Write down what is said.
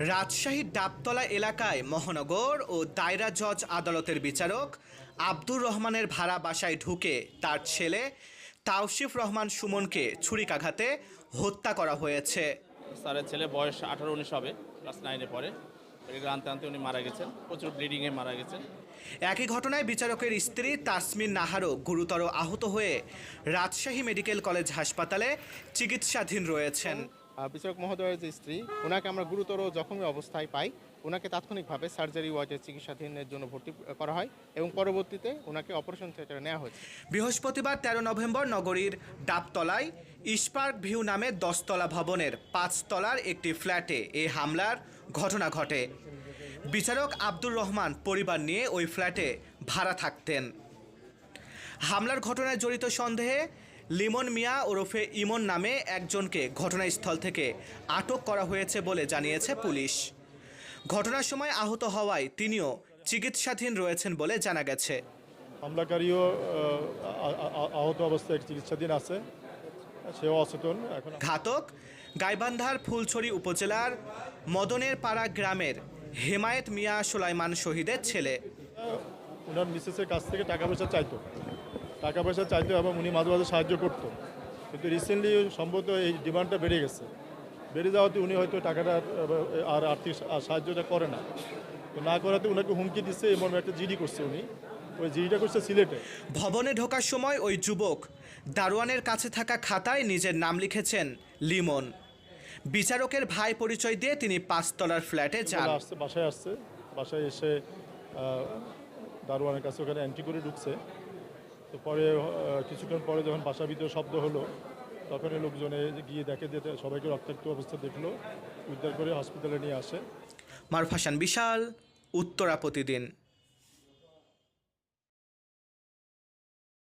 রাজশাহীর ডাবতলা এলাকায় মহানগর ও দায়রা জজ আদালতের বিচারক আব্দুর রহমানের ভাড়া বাসায় ঢুকে তার ছেলে তাওশিফ রহমান সুমনকে ছুরিকাঘাতে হত্যা করা হয়েছে। স্যারের ছেলে বয়স আঠারো উনিশ হবে ক্লাস নাইনে পড়ে। আনতে আনতে উনি মারা গেছেন প্রচুর ব্লিডিংয়ে মারা গেছেন। একই ঘটনায় বিচারকের স্ত্রী তাসমিন নাহারও গুরুতর আহত হয়ে রাজশাহী মেডিকেল কলেজ হাসপাতালে চিকিৎসাধীন রয়েছেন। বিচারক মহোদয়ের যে স্ত্রী, ওনাকে আমরা গুরুতর জখমী অবস্থায় পাই। ওনাকে তাৎক্ষণিকভাবে সার্জারি ওয়ার্ডে চিকিৎসাধীনের জন্য ভর্তি করা হয় এবং পরবর্তীতে ওনাকে অপারেশন থিয়েটারে নেওয়া হয়েছে। বৃহস্পতিবার তেরো নভেম্বর নগরীর ডাবতলায় ইস্পার্ক ভিউ নামে দশতলা ভবনের পাঁচতলার একটি ফ্ল্যাটে এই হামলার ঘটনা ঘটে। বিচারক আব্দুর রহমান পরিবার নিয়ে ওই ফ্ল্যাটে ভাড়া থাকতেন। হামলার ঘটনায় জড়িত সন্দেহে লিমন মিয়া ওরফে ইমন নামে একজনকে ঘটনাস্থল থেকে আটক করা হয়েছে বলে জানিয়েছে পুলিশ। ঘটনার সময় আহত হওয়ায় তিনিও চিকিৎসাধীন রয়েছেন বলে জানা গেছে। হামলাকারীও আহত অবস্থায় চিকিৎসাধীন আছে। সেও অচেতন ঘাতক গাইবান্ধার ফুলছড়ি উপজেলার মদনের পাড়া গ্রামের হেমায়েত মিয়া সোলাইমান শহীদের ছেলে। ওনার মিসেসের কাছ থেকে টাকা পয়সা চাইতো। টাকা পয়সা চাইতো এবং উনি মাঝে মাঝে সাহায্য করতো। কিন্তু রিসেন্টলি সম্ভবত এই ডিমান্ডটা বেড়ে গেছে। বেড়ে যাওয়াতে উনি হয়তো টাকাটা আর আর্থিক সাহায্যটা করে না। তো না করাতে ওনাকে হুমকি দিচ্ছে এমন একটা জিডি করছে উনি। ওই জিডিটা করছে সিলেটে। ভবনে ঢোকার সময় ওই যুবক দারোয়ানের কাছে থাকা খাতায় নিজের নাম লিখেছেন লিমন। বিচারকের ভাই পরিচয় দিয়ে তিনি পাঁচতলার ফ্ল্যাটে যান। আসছে বাসায় আসছে। বাসায় এসে দারোয়ানের কাছে ওখানে এন্ট্রি করে ঢুকছে। তো পরে কিছুক্ষণ পরে যখন বাসার ভিতরে শব্দ হলো, তখন লোকজনে গিয়ে দেখে যে সবাইকে রক্তাক্ত অবস্থা দেখল, উদ্ধার করে হসপিটালে নিয়ে আসে। মারফাসান বিশাল, উত্তরা প্রতিদিন।